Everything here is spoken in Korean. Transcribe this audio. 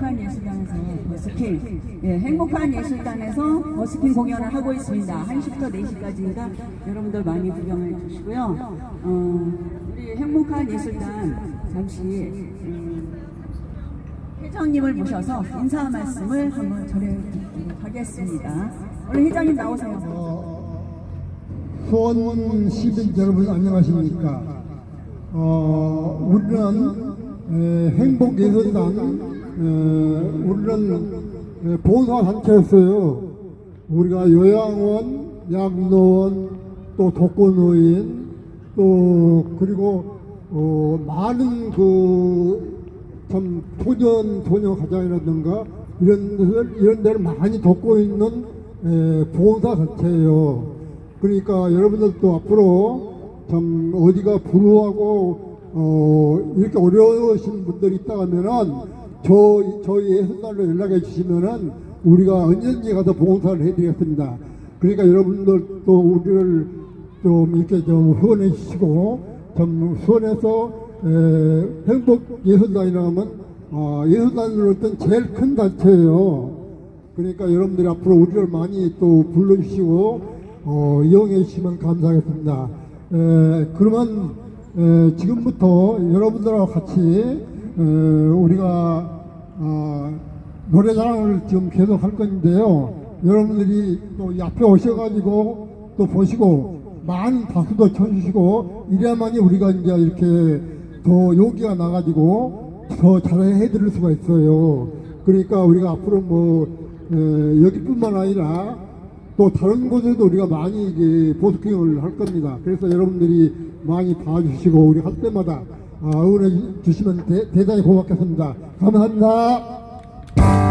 행복한 예술단에서 버스킹, 예, 행복한 예술단에서 버스킹 공연을 하고 있습니다. 1시부터 4시까지니까 여러분들 많이 구경해 주시고요. 어, 우리 행복한 예술단 잠시 음, 회장님을 모셔서 인사 말씀을 한번 전해드리도록 하겠습니다. 오늘 회장님 나오세요. 어, 수원 시민 여러분 안녕하십니까? 어, 우리는 에, 행복예술단 에, 우리는 에, 봉사단체였어요. 우리가 요양원, 양로원, 또 독거노인, 또 그리고 어, 많은 그참 소년 소녀 가장이라든가 이런 데를 이런 데를 많이 돕고 있는 에, 보호사 단체예요. 그러니까 여러분들도 앞으로 참 어디가 불우하고 어, 이렇게 어려우신 분들이 있다면은 저 저희 예술단으로 연락해 주시면은 우리가 언제든지 가서 봉사를 해드리겠습니다. 그러니까 여러분들도 우리를 좀 이렇게 좀 후원해 주시고 좀 수원에서 에, 행복 예술단이라고 하면 어, 예술단으로는 제일 큰 단체예요. 그러니까 여러분들이 앞으로 우리를 많이 또 불러주시고 어, 이용해 주시면 감사하겠습니다. 에, 그러면 에, 지금부터 여러분들하고 같이 에, 우리가 어, 노래자랑을 지금 계속 할 건데요. 여러분들이 또이 앞에 오셔가지고 또 보시고 많은 박수도 쳐주시고 이래야만이 우리가 이제 이렇게 더 용기가 나가지고 더 잘해 드릴 수가 있어요. 그러니까 우리가 앞으로 뭐 에, 여기뿐만 아니라 또 다른 곳에도 우리가 많이 이제 보스킹을 할 겁니다. 그래서 여러분들이 많이 봐주시고 우리 할 때마다 아, 응원해 주시면 대, 대단히 고맙겠습니다. 감사합니다.